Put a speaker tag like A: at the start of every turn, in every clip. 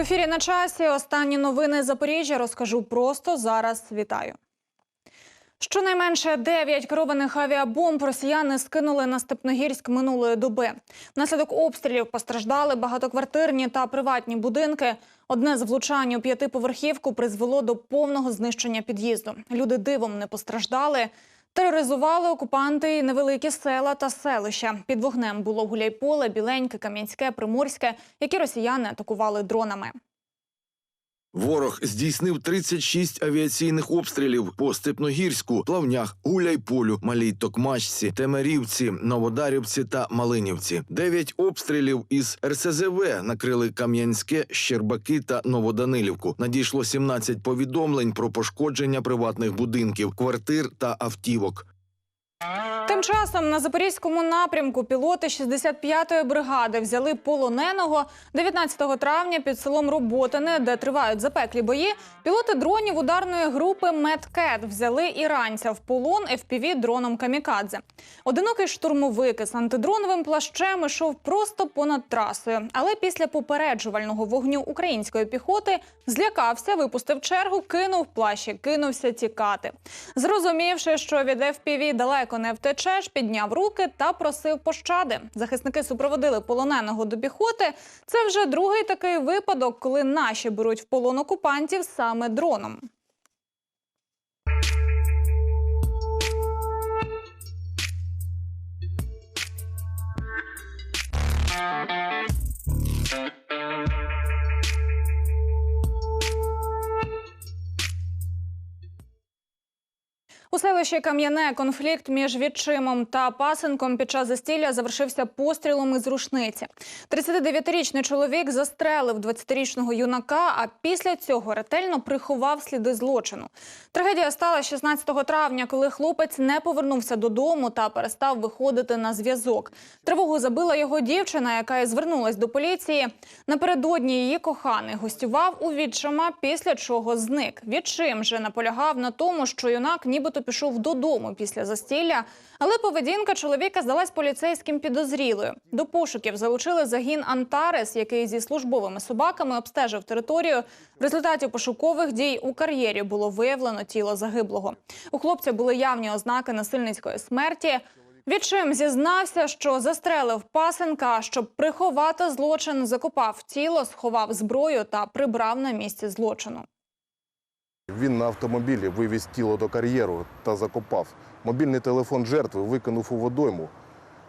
A: Ефірі на часі. Останні новини Запоріжжя розкажу просто зараз. Вітаю. Щонайменше 9 керованих авіабомб росіяни скинули на Степногірськ минулої доби. Внаслідок обстрілів постраждали багатоквартирні та приватні будинки. Одне з влучань у п'ятиповерхівку призвело до повного знищення під'їзду. Люди дивом не постраждали. Тероризували окупанти невеликі села та селища. Під вогнем було Гуляйполе, Біленьке, Кам'янське, Приморське, які росіяни атакували дронами.
B: Ворог здійснив 36 авіаційних обстрілів по Степногірську, Плавнях, Гуляйполю, Малій Токмачці, Темерівці, Новодарівці та Малинівці. Дев'ять обстрілів із РСЗВ накрили Кам'янське, Щербаки та Новоданилівку. Надійшло 17 повідомлень про пошкодження приватних будинків, квартир та автівок.
A: Тим часом на запорізькому напрямку пілоти 65-ї бригади взяли полоненого 19 травня під селом Роботине, де тривають запеклі бої. Пілоти дронів ударної групи Медкет взяли іранця в полон FPV дроном Камікадзе. Одинокий штурмовик із антидроновим плащем ішов просто понад трасою, але після попереджувального вогню української піхоти злякався, випустив чергу, кинув плащ і кинувся тікати. Зрозумівши, що від FPV далеко не втечеш, підняв руки та просив пощади. Захисники супроводили полоненого до піхоти. Це вже другий такий випадок, коли наші беруть в полон окупантів саме дроном. У селищі Кам'яне конфлікт між відчимом та пасенком під час застілля завершився пострілом із рушниці. 39-річний чоловік застрелив 20-річного юнака, а після цього ретельно приховав сліди злочину. Трагедія стала 16 травня, коли хлопець не повернувся додому та перестав виходити на зв'язок. Тривогу забила його дівчина, яка і звернулась до поліції. Напередодні її коханий гостював у відчима, після чого зник. Відчим же наполягав на тому, що юнак нібито пішов додому після застілля, але поведінка чоловіка здалась поліцейським підозрілою. До пошуків залучили загін Антарес, який зі службовими собаками обстежив територію. В результаті пошукових дій у кар'єрі було виявлено тіло загиблого. У хлопця були явні ознаки насильницької смерті. Відчим зізнався, що застрелив пасенка, щоб приховати злочин, закопав тіло, сховав зброю та прибрав на місці злочину.
C: Він на автомобілі вивіз тіло до кар'єру та закопав. Мобільний телефон жертви викинув у водойму.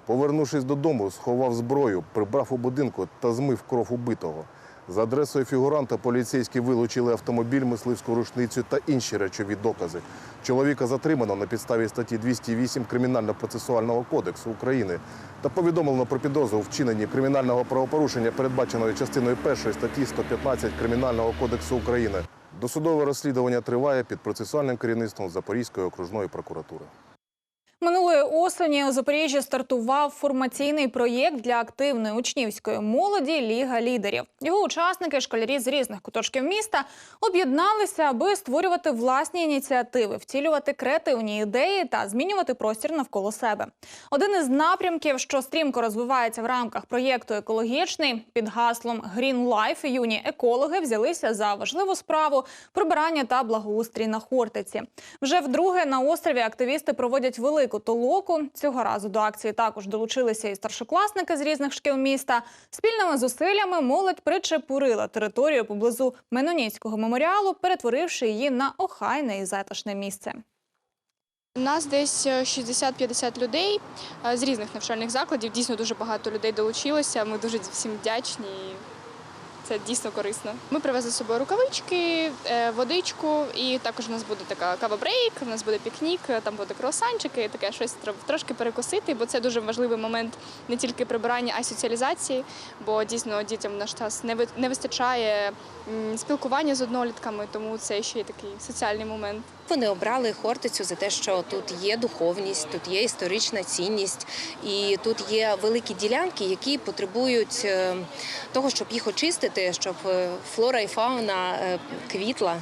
C: Повернувшись додому, сховав зброю, прибрав у будинку та змив кров убитого. За адресою фігуранта поліцейські вилучили автомобіль, мисливську рушницю та інші речові докази. Чоловіка затримано на підставі статті 208 Кримінально-процесуального кодексу України та повідомлено про підозру в вчиненні кримінального правопорушення, передбаченої частиною 1 статті 115 Кримінального кодексу України. Досудове розслідування триває під процесуальним керівництвом Запорізької окружної прокуратури.
A: Минулої осені у Запоріжжі стартував формаційний проєкт для активної учнівської молоді Ліга лідерів. Його учасники, школярі з різних куточків міста, об'єдналися, аби створювати власні ініціативи, втілювати креативні ідеї та змінювати простір навколо себе. Один із напрямків, що стрімко розвивається в рамках проєкту екологічний, під гаслом Green Life юні екологи взялися за важливу справу прибирання та благоустрій на Хортиці. Вже вдруге на острові активісти проводять велику толоку. Цього разу до акції також долучилися і старшокласники з різних шкіл міста. Спільними зусиллями молодь причепурила територію поблизу Меноніцького меморіалу, перетворивши її на охайне і затишне місце.
D: У нас десь е, 60-50 людей е, з різних навчальних закладів. Дійсно дуже багато людей долучилося. Ми дуже всім вдячні. Це дійсно корисно. Ми привезли з собою рукавички, е, водичку, і також у нас буде така кава-брейк, у нас буде пікнік, е, там буде круасанчики, таке щось трошки перекусити, бо це дуже важливий момент не тільки прибирання, а й соціалізації. Бо дійсно дітям в наш час не вистачає спілкування з однолітками, тому це ще й такий соціальний момент.
E: Вони обрали Хортицю за те, що тут є духовність, тут є історична цінність, і тут є великі ділянки, які потребують е, того, щоб їх очистити, щоб е, флора і фауна е, квітла.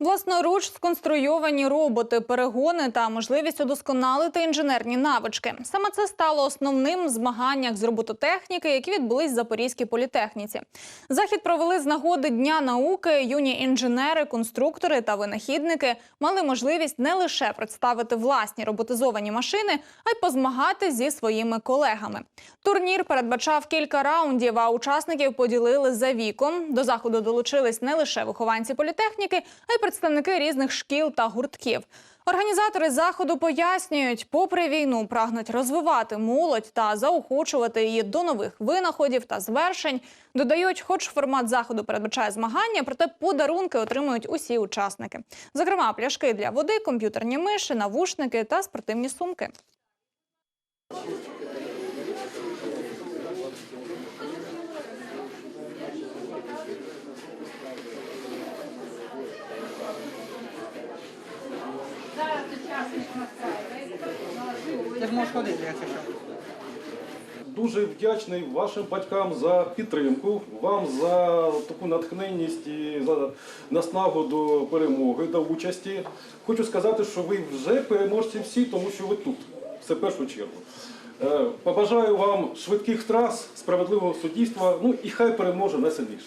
A: Власноруч сконструйовані роботи, перегони та можливість удосконалити інженерні навички. Саме це стало основним в змаганнях з робототехніки, які відбулись в Запорізькій політехніці. Захід провели з нагоди Дня науки. Юні інженери, конструктори та винахідники мали можливість не лише представити власні роботизовані машини, а й позмагати зі своїми колегами. Турнір передбачав кілька раундів, а учасників поділили за віком. До заходу долучились не лише вихованці політехніки, а й представники різних шкіл та гуртків. Організатори заходу пояснюють, попри війну прагнуть розвивати молодь та заохочувати її до нових винаходів та звершень. Додають, хоч формат заходу передбачає змагання, проте подарунки отримують усі учасники. Зокрема, пляшки для води, комп'ютерні миші, навушники та спортивні сумки.
F: Ти ж можеш ходити, якщо що.
G: Дуже вдячний вашим батькам за підтримку, вам за таку натхненність і за наснагу до перемоги, до участі. Хочу сказати, що ви вже переможці всі, тому що ви тут. Це в першу чергу. Е, Побажаю вам швидких трас, справедливого суддівства, ну і хай переможе найсильніше.